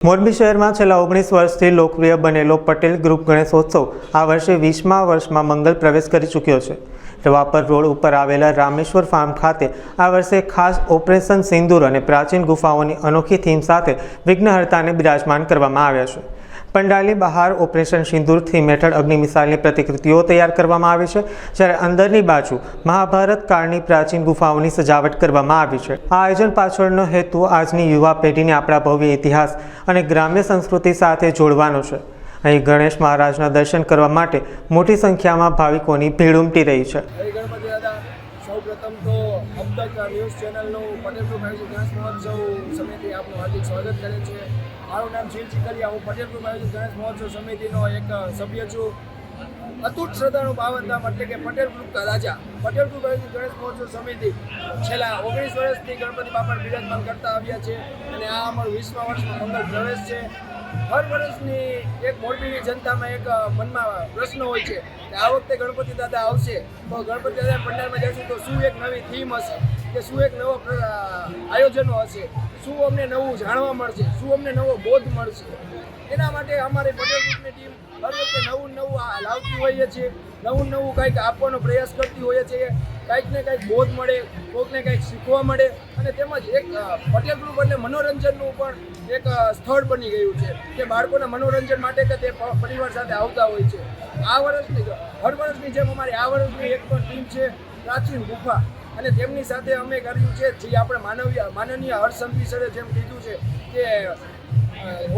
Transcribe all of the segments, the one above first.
મોરબી શહેરમાં છેલ્લા ઓગણીસ વર્ષથી લોકપ્રિય બનેલો પટેલ ગ્રુપ ગણેશોત્સવ આ વર્ષે વીસમા વર્ષમાં મંગલ પ્રવેશ કરી ચૂક્યો છે. રવાપર રોડ ઉપર આવેલા રામેશ્વર ફાર્મ ખાતે આ વર્ષે ખાસ ઓપરેશન સિંદૂર અને પ્રાચીન ગુફાઓની અનોખી થીમ સાથે વિઘ્નહર્તાને બિરાજમાન કરવામાં આવ્યા છે. પંડાલની બહાર ઓપરેશન સિંદૂરથી મેઠળ હેઠળ અગ્નિ મિસાઇલની પ્રતિકૃતિઓ તૈયાર કરવામાં આવી છે, જ્યારે અંદરની બાજુ મહાભારત કાળની પ્રાચીન ગુફાઓની સજાવટ કરવામાં આવી છે. આ આયોજન પાછળનો હેતુ આજની યુવા પેઢીને આપણા ભવ્ય ઇતિહાસ અને ગ્રામ્ય સંસ્કૃતિ સાથે જોડવાનો છે. અહીં ગણેશ મહારાજના દર્શન કરવા માટે મોટી સંખ્યામાં ભાવિકોની ભીડ ઉમટી રહી છે. સૌપ્રથમ ગણપતિ અબતક ન્યૂઝ ચેનલનું પટેલ ગ્રુપ ગણેશ મહોત્સવ સમિતિ આપનું હાર્દિક સ્વાગત કરે છે. મારું નામ શિવ ચીકલિયા હું પટેલ ગ્રુપ ગણેશ મહોત્સવ સમિતિનો એક સભ્ય છું. અતૂટ શ્રદ્ધાનું પાવનધામ એટલે કે પટેલ રાજા. પટેલ ગ્રુપ ગણેશ મહોત્સવ સમિતિ છેલ્લા ઓગણીસ વર્ષથી ગણપતિ બાપા બિરાજમાન કરતા આવ્યા છે અને આ અમારું વીસમા વર્ષમાં મંગળ પ્રવેશ છે. હર વર્ષની એક મોરબીની જનતામાં એક મનમાં પ્રશ્ન હોય છે કે આ વખતે ગણપતિ દાદા આવશે, તો ગણપતિ દાદા પંડાલમાં જશું તો શું એક નવી થીમ હશે કે શું એક નવો આયોજનો હશે? શું અમને નવું જાણવા મળશે? શું અમને નવો બોધ મળશે? એના માટે અમારી પટેલ ગ્રુપની ટીમ હર વખતે નવું નવું લાવતી હોઈએ છીએ, નવું નવું કંઈક આપવાનો પ્રયાસ કરતી હોઈએ છીએ. કંઈક ને કંઈક બોધ મળે કોઈકને કંઈક શીખવા મળે અને તેમજ એક પટેલ ગ્રુપ એટલે મનોરંજનનું પણ એક સ્થળ બની ગયું છે કે બાળકોના મનોરંજન માટે કે તે પરિવાર સાથે આવતા હોય છે. આ વર્ષની, હર વર્ષની જેમ અમારી આ વર્ષની એક પણ ટીમ છે, પ્રાચીન ગુફા. અને તેમની સાથે અમે કર્યું છે, જે આપણે માનવીય, માનનીય હર્ષ સંઘવી સરે જેમ કીધું છે કે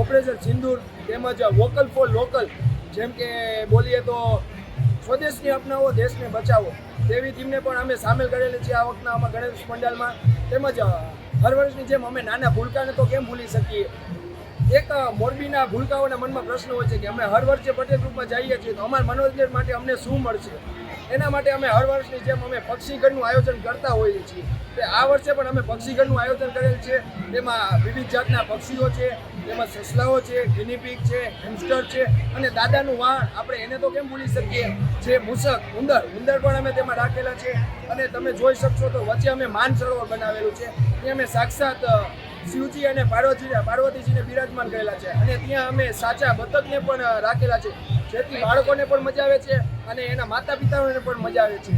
ઓપરેશન સિંદૂર તેમજ વોકલ ફોર લોકલ જેમ કે બોલીએ તો સ્વદેશને અપનાવો, દેશને બચાવો. તેવી ટીમને પણ અમે સામેલ કરેલી છે આ વખતના અમે ગણેશ પંડાલમાં તેમજ હર વર્ષની જેમ અમે નાના ભૂલકાને તો કેમ ભૂલી શકીએ? એક મોરબીના ભૂલકાઓના મનમાં પ્રશ્ન હોય છે કે અમે હર વર્ષે પટેલ ગ્રુપમાં જઈએ છીએ તો અમારા મનોરંજન માટે અમને શું મળશે? એના માટે અમે હર વર્ષની જેમ અમે પક્ષીગણનું આયોજન કરતા હોઈએ છીએ. તે આ વર્ષે પણ અમે પક્ષીગણનું આયોજન કરેલ છે. તેમાં વિવિધ જાતના પક્ષીઓ છે, તેમાં સસલાઓ છે ગિનીપિક છે હેમસ્ટર છે અને દાદાનું વાણ આપણે એને તો કેમ ભૂલી શકીએ? જે મૂસક, ઉંદર ઉંદર પણ અમે તેમાં રાખેલા છે અને તમે જોઈ શકશો તો વચ્ચે અમે માન સરોવર બનાવેલું છે. ત્યાં અમે સાક્ષાત શિવજી અને પાર્વતીજી પાર્વતીજીને બિરાજમાન કરેલા છે અને ત્યાં અમે સાચા બતકને પણ રાખેલા છે. જેથી બાળકોને પણ મજા આવે છે અને એના માતા પિતાઓને પણ મજા આવે છે.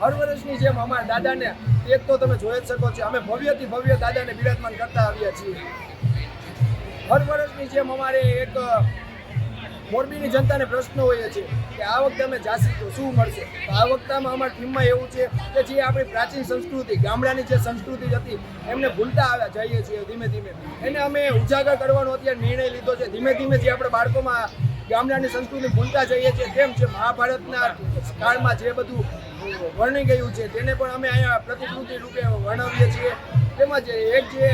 હર વર્ષની જેમ અમારા દાદાને એક તો તમે જોઈ જ શકો છો, અમે ભવ્યથી ભવ્ય દાદાને બિરાજમાન કરતા આવ્યા છીએ. હર વર્ષની જેમ અમારે એક મોરબીની જનતાને પ્રશ્ન હોય છે કે આ વખતે અમે જાસી તો શું મળશે? તો આ વખતેમાં અમારા ટીમમાં એવું છે કે જે આપણી પ્રાચીન સંસ્કૃતિ, ગામડાની જે સંસ્કૃતિ હતી, એમને ભૂલતા આવ્યા જઈએ છીએ ધીમે ધીમે. એને અમે ઉજાગર કરવાનો અત્યારે નિર્ણય લીધો છે. ધીમે ધીમે જે આપણે બાળકોમાં ગામડાની સંસ્કૃતિ ભૂલતા જઈએ છીએ. તેમ છે? મહાભારતના કાળમાં જે બધું વર્ણી ગયું છે, તેને પણ અમે અહીંયા પ્રતિકૃતિ રૂપે વર્ણવીએ છીએ. તેમજ એક જે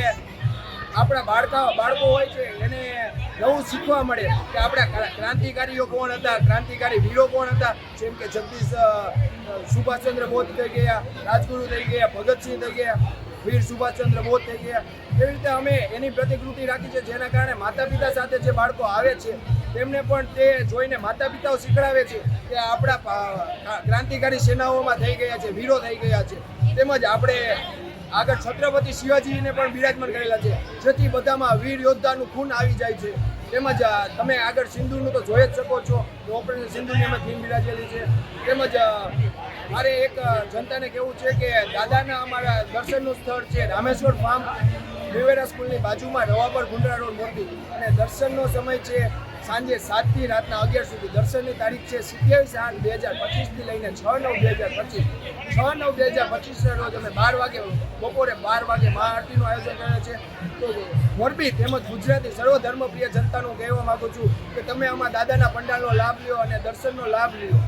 આપણા બાળકા, બાળકો હોય છે, એને નવું શીખવા મળે કે આપણા ક્રાંતિકારીઓ કોણ હતા, ક્રાંતિકારી વીરો કોણ હતા? જેમ કે જગદીશ સુભાષચંદ્ર બોઝ થઈ ગયા, રાજગુરુ થઈ ગયા, ભગતસિંહ થઈ ગયા, વીર સુભાષચંદ્ર બોઝ થઈ ગયા. એવી રીતે અમે એની પ્રતિકૃતિ રાખી છે, જેના કારણે માતા પિતા સાથે જે બાળકો આવે છે તેમને પણ તે જોઈને માતા પિતાઓ શીખડાવે છે કે આપણા ક્રાંતિકારી સેનાઓમાં થઈ ગયા છે, વીરો થઈ ગયા છે. તેમજ આપણે આગળ છત્રપતિ શિવાજીને પણ બિરાજમાન કરેલા છે. જેથી બધામાં વીર યોદ્ધાનું ખૂન આવી જાય છે. તેમજ તમે આગળ સિંધુનું તો જોઈ જ શકો છો ઓપરેશન સિંધુની અમે થીમ બિરાજેલી છે. તેમજ મારે એક જનતાને કહેવું છે કે દાદાના અમારા દર્શનનું સ્થળ છે રામેશ્વર ફાર્મ. વિવેરા સ્કૂલની બાજુમાં રવાપર ગુંડરા રોડ મોરબી. અને દર્શનનો સમય છે સાંજે સાતથી રાતના અગિયાર સુધી. દર્શનની તારીખ છે સિત્યાવીસ આઠ બે હજાર પચીસથી લઈને છ નવ બે હજાર પચીસ. છ નવ બે હજાર પચીસના રોજ અમે બાર વાગે, બપોરે બાર વાગે મહાઆરતીનું આયોજન કરે છે. તો મોરબી તેમજ ગુજરાતી સર્વધર્મપ્રિય જનતાનું કહેવા માગું છું કે તમે આમાં દાદાના પંડાલનો લાભ લ્યો અને દર્શનનો લાભ લ્યો.